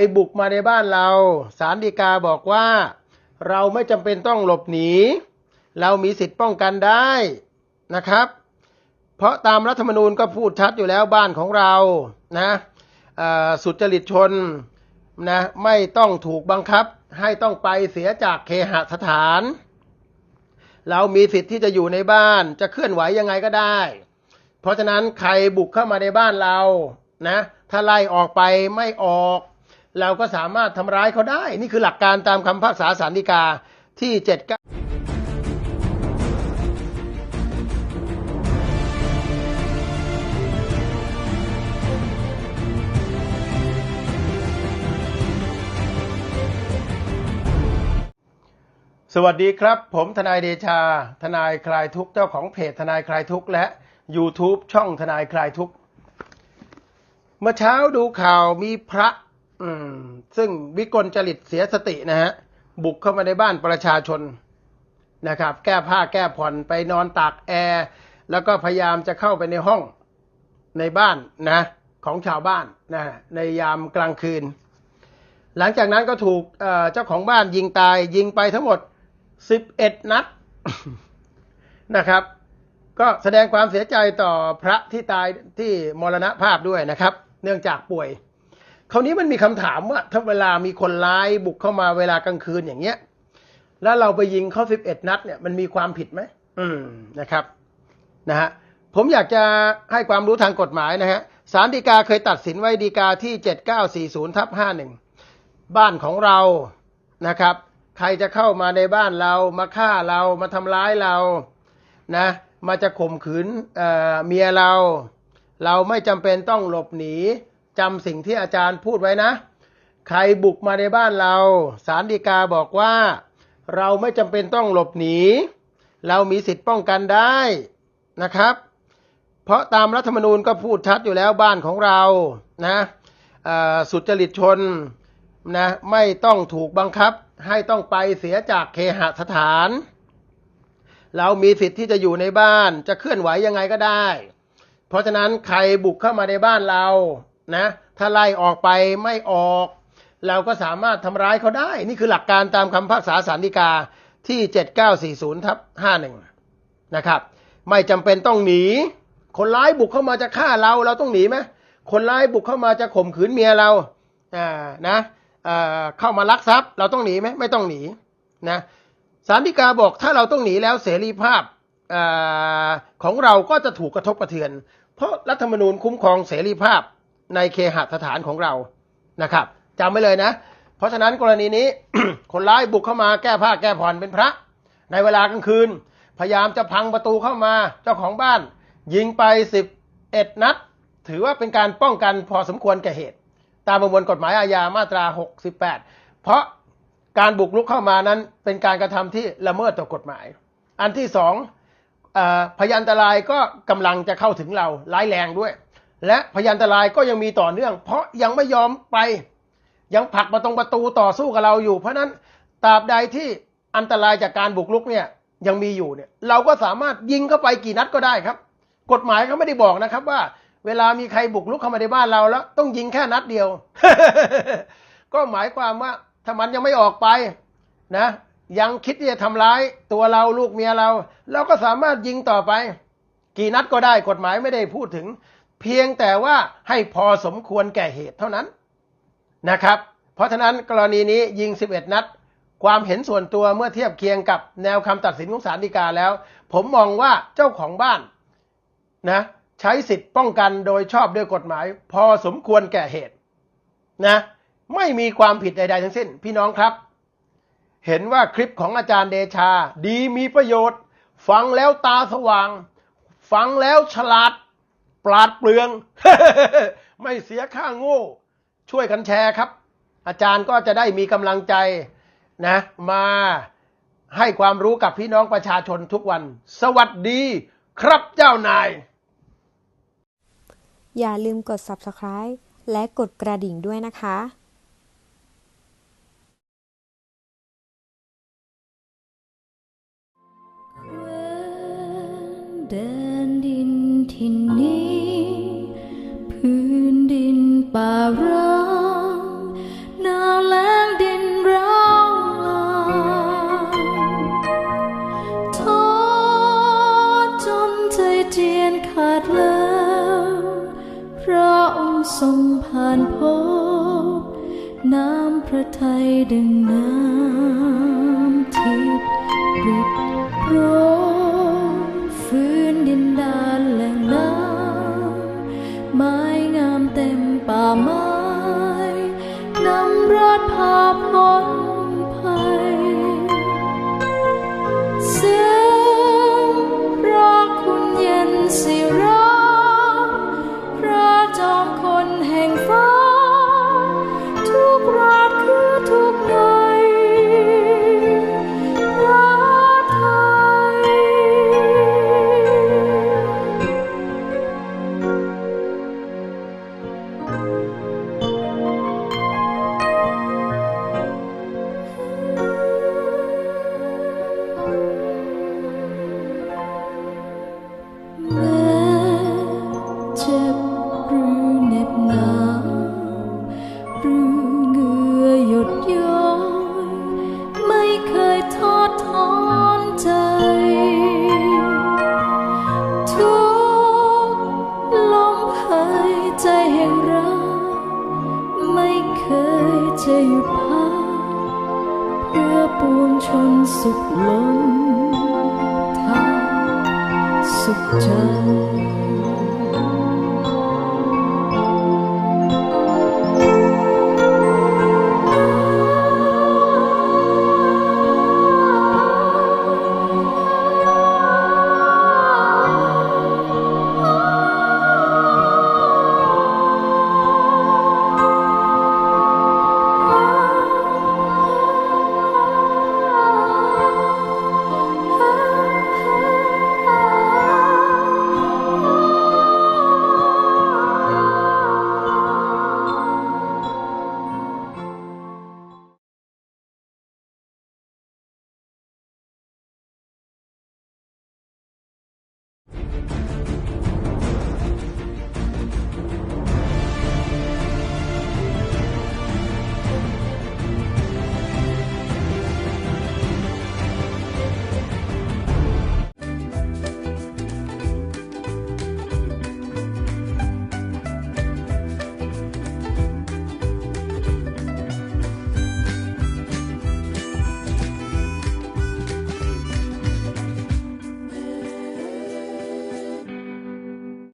รบุกมาในบ้านเราศาลฎีกาบอกว่า เราไม่จำเป็นต้องหลบหนี เรามีสิทธิ์ป้องกันได้นะครับ เพราะตามรัฐธรรมนูญก็พูดชัดอยู่แล้วบ้านของเรานะสุจริตชนนะไม่ต้องถูกบังคับให้ต้องไปเสียจากเคหสถาน เรามีสิทธิ์ที่จะอยู่ในบ้านจะเคลื่อนไหวยังไงก็ได้ เพราะฉะนั้นใครบุกเข้ามาในบ้านเรานะถ้าไล่ออกไปไม่ออก เราก็สามารถทำร้ายเขาได้ นี่คือหลักการตามคำพิพากษาสารดีกาที่เจ็ดเก้าสวัสดีครับ ผมทนายเดชา ทนายคลายทุกเจ้าของเพจทนายคลายทุกและ YouTube ช่องทนายคลายทุกเมื่อเช้าดูข่าวมีพระ อืม ซึ่งวิกลจริตเสียสตินะฮะ บุกเข้ามาในบ้านประชาชนนะครับ แก้ผ้าแก้ผ่อนไปนอนตากแอร์แล้วก็พยายามจะเข้าไปในห้องในบ้านนะ ของชาวบ้านนะในยามกลางคืน หลังจากนั้นก็ถูกเจ้าของบ้านยิงตายยิงไปทั้งหมด 11 นัดนะครับ ก็แสดงความเสียใจต่อพระที่ตายที่มรณภาพด้วยนะครับ เนื่องจากป่วย คราวนี้มันมีคำถามว่า ถ้าเวลามีคนร้ายบุกเข้ามาเวลากลางคืนอย่างเงี้ย แล้วเราไปยิงเขา11นัด เนี่ยมันมีความผิดไหมอืมนะครับนะฮะผมอยากจะให้ความรู้ทางกฎหมายนะฮะสารดีกาเคยตัดสินไว้ดีกาที่ 7940ทับ51 บ้านของเรานะครับ ใครจะเข้ามาในบ้านเรามาฆ่าเรามาทำร้ายเรานะมาจะข่มขืนเอ่อเมียเรา เราไม่จำเป็นต้องหลบหนี จำสิ่งที่อาจารย์พูดไว้นะ ใครบุกมาในบ้านเรา สารดีกาบอกว่า เราไม่จำเป็นต้องหลบหนี เรามีสิทธิ์ป้องกันได้นะครับ เพราะตามรัฐธรรมนูญก็พูดชัดอยู่แล้วบ้านของเรานะสุจริตชนนะไม่ต้องถูกบังคับให้ต้องไปเสียจากเคหสถาน เรามีสิทธิ์ที่จะอยู่ในบ้านจะเคลื่อนไหวยังไงก็ได้ เพราะฉะนั้นใครบุกเข้ามาในบ้านเรา นะถ้าไล่ออกไปไม่ออก เราก็สามารถทำร้ายเขาได้ นี่คือหลักการตามคำพิพากษาสารดีกาที่ 7940ทับ51 นะครับ ไม่จำเป็นต้องหนี คนร้ายบุกเข้ามาจะฆ่าเรา เราต้องหนีไหมคนร้ายบุกเข้ามาจะข่มขืนเมียเราอ่านะอ่าเข้ามาลักทรัพย์ เราต้องหนีไหมไม่ต้องหนีนะสารดีกาบอกถ้าเราต้องหนีแล้วเสรีภาพอาของเราก็จะถูกกระทบกระเทือน เพราะรัฐธรรมนูญคุ้มครองเสรีภาพ ในเคหสถานของเรานะครับจำไว้เลยนะ เพราะฉะนั้นกรณีนี้คนร้ายบุกเข้ามาแก้ผ้าแก้ผ่อนเป็นพระ ในเวลากลางคืน พยายามจะพังประตูเข้ามาเจ้าของบ้าน ยิงไปสิบเอ็ดนัด ถือว่าเป็นการป้องกันพอสมควรแก่เหตุ ตามประมวลกฎหมายอาญามาตรา 68 เพราะการบุกรุกเข้ามานั้นเป็นการกระทำที่ละเมิดต่อกฎหมาย อันที่สองอพยานอันตรายก็กำลังจะเข้าถึงเราร้ายแรงด้วย และพยานอันตรายก็ยังมีต่อเนื่อง เพราะยังไม่ยอมไป ยังผลักมาตรงประตูต่อสู้กับเราอยู่ เพราะฉะนั้นตราบใดที่อันตรายจากการบุกรุกเนี่ยยังมีอยู่เนี่ย เราก็สามารถยิงเข้าไปกี่นัดก็ได้ครับ กฎหมายเขาไม่ได้บอกนะครับว่า เวลามีใครบุกรุกเข้ามาในบ้านเราแล้ว ต้องยิงแค่นัดเดียว ก็หมายความว่าถ้ามันยังไม่ออกไปนะ ยังคิดที่จะทำร้ายตัวเราลูกเมียเรา เราก็สามารถยิงต่อไป กี่นัดก็ได้กฎหมายไม่ได้พูดถึง เพียงแต่ว่าให้พอสมควรแก่เหตุเท่านั้นนะครับ เพราะฉะนั้นกรณีนี้ยิง 11 นัด ความเห็นส่วนตัวเมื่อเทียบเคียงกับแนวคำตัดสินของศาลฎีกาแล้ว ผมมองว่าเจ้าของบ้านนะใช้สิทธิ์ป้องกันโดยชอบด้วยกฎหมาย พอสมควรแก่เหตุนะไม่มีความผิดใด ๆ ทั้งสิ้น พี่น้องครับ เห็นว่าคลิปของอาจารย์เดชา ดีมีประโยชน์ ฟังแล้วตาสว่าง ฟังแล้วฉลาด ปราดเปลือง ไม่เสียค่าโง่ ช่วยกันแชร์ครับ อาจารย์ก็จะได้มีกำลังใจนะ มาให้ความรู้กับพี่น้องประชาชนทุกวัน สวัสดีครับเจ้านาย อย่าลืมกด subscribe และกดกระดิ่งด้วยนะคะ เดินดินที่นี้ พื้นดินป่าร้างหนาวแล้งดินร้าวลางท้อจนใจเจียนขาดแล้วพระองค์ทรงผ่านพบ น้ำพระทัยดึงน้ำทิพย์ริบโร เต็มป่าไม้นำราดพาพ้นภัย เสียงรักคุณเย็นสิรักพระจอมคนแห่งฟ้า ทุกรัก จะหยุดพักเพื่อปวงชนสุขล้นทางสุขใจ